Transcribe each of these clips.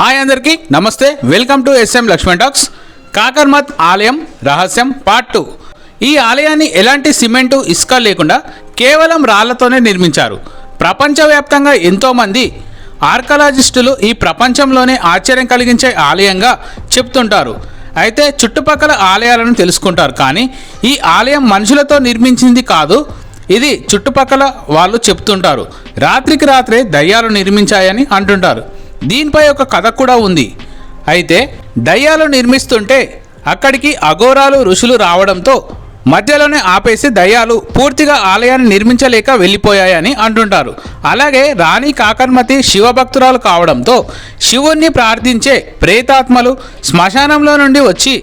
Hi అందరికీ నమస్తే. Welcome to SM Lakshman talks. కాకర్మత్ ఆలయం రహస్యం పార్ట్ టూ. ఈ ఆలయాన్ని ఎలాంటి సిమెంటు ఇసుక లేకుండా కేవలం రాళ్ళతోనే నిర్మించారు. ప్రపంచవ్యాప్తంగా ఎంతోమంది ఆర్కలాజిస్టులు ఈ ప్రపంచంలోనే ఆశ్చర్యం కలిగించే ఆలయంగా చెప్తుంటారు. అయితే చుట్టుపక్కల ఆలయాలను తెలుసుకుంటారు కానీ ఈ ఆలయం మనుషులతో నిర్మించింది కాదు ఇది చుట్టుపక్కల వాళ్ళు చెప్తుంటారు. రాత్రికి రాత్రే దయ్యాలు నిర్మించాయని అంటుంటారు. దీనిపై ఒక కథ కూడా ఉంది. అయితే దయ్యాలు నిర్మిస్తుంటే అక్కడికి అఘోరాలు ఋషులు రావడంతో మధ్యలోనే ఆపేసి దయ్యాలు పూర్తిగా ఆలయాన్ని నిర్మించలేక వెళ్ళిపోయాయని అంటుంటారు. అలాగే రాణి కాకర్మతి శివభక్తురాలు కావడంతో శివుణ్ణి ప్రార్థించే ప్రేతాత్మలు శ్మశానంలో నుండి వచ్చి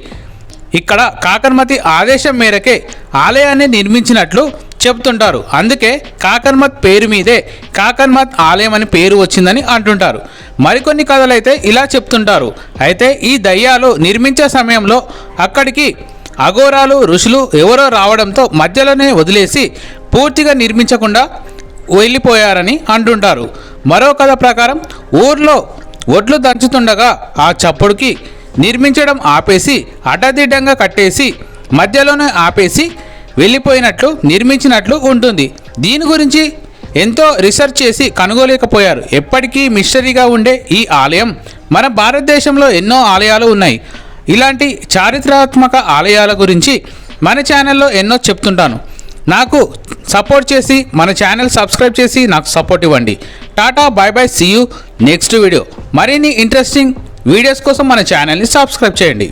ఇక్కడ కాకర్మతి ఆదేశం మేరకే ఆలయాన్ని నిర్మించినట్లు చెప్తుంటారు. అందుకే కాకర్మత్ పేరు మీదే కాకర్మత్ ఆలయం అని పేరు వచ్చిందని అంటుంటారు. మరికొన్ని కథలైతే ఇలా చెప్తుంటారు. అయితే ఈ దయ్యాలు నిర్మించే సమయంలో అక్కడికి అఘోరాలు ఋషులు ఎవరో రావడంతో మధ్యలోనే వదిలేసి పూర్తిగా నిర్మించకుండా వెళ్ళిపోయారని అంటుంటారు. మరో కథ ప్రకారం ఊర్లో ఒడ్లు దంచుతుండగా ఆ చప్పుడుకి నిర్మించడం ఆపేసి అడ్డదిడ్డంగా కట్టేసి మధ్యలోనే ఆపేసి వెళ్ళిపోయినట్లు నిర్మించినట్లు ఉంటుంది. దీని గురించి ఎంతో రీసెర్చ్ చేసి కనుగోలేకపోయారు ఎప్పటికీ మిస్టరీగా ఉండే ఈ ఆలయం మన భారతదేశంలో ఎన్నో ఆలయాలు ఉన్నాయి. ఇలాంటి చారిత్రాత్మక ఆలయాల గురించి మన ఛానల్లో ఎన్నో చెప్తుంటాను. నాకు సపోర్ట్ చేసి మన ఛానల్ సబ్స్క్రైబ్ చేసి నాకు సపోర్ట్ ఇవ్వండి. Tata bye bye see you next video. మరిన్ని ఇంట్రెస్టింగ్ వీడియోస్ కోసం మన ఛానల్ని సబ్స్క్రైబ్ చేయండి.